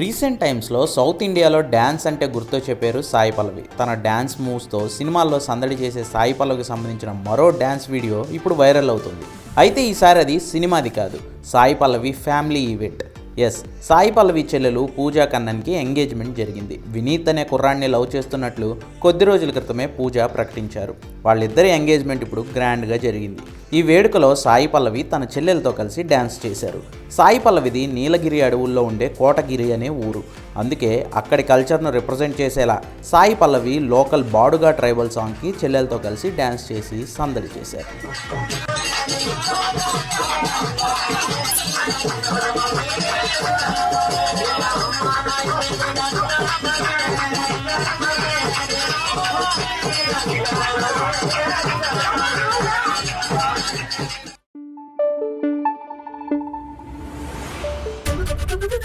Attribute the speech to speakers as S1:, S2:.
S1: Recent టైమ్స్లో south ఇండియాలో dance అంటే గుర్తొచ్చే పేరు సాయి పల్లవి. తన డ్యాన్స్ మూవ్స్తో సినిమాల్లో సందడి చేసే సాయి పల్లవికి సంబంధించిన మరో డ్యాన్స్ వీడియో ఇప్పుడు వైరల్ అవుతుంది. అయితే ఈసారి అది సినిమాది కాదు. Sai Pallavi family event. Yes Sai Pallavi చెల్లెలు పూజా కన్నన్కి ఎంగేజ్మెంట్ జరిగింది. వినీత్ అనే కుర్రాన్ని లవ్ చేస్తున్నట్లు కొద్ది రోజుల క్రితమే పూజ ప్రకటించారు. వాళ్ళిద్దరి ఎంగేజ్మెంట్ ఇప్పుడు గ్రాండ్గా జరిగింది. ఈ వేడుకలో సాయి పల్లవి తన చెల్లెలతో కలిసి డ్యాన్స్ చేశారు. సాయి పల్లవిది నీలగిరి అడవుల్లో ఉండే కోటగిరి అనే ఊరు. అందుకే అక్కడి కల్చర్ను రిప్రజెంట్ చేసేలా సాయి పల్లవి లోకల్ బాడుగా ట్రైబల్ సాంగ్కి చెల్లెలతో కలిసి డ్యాన్స్ చేసి సందడి చేశారు. どうぞどうぞ。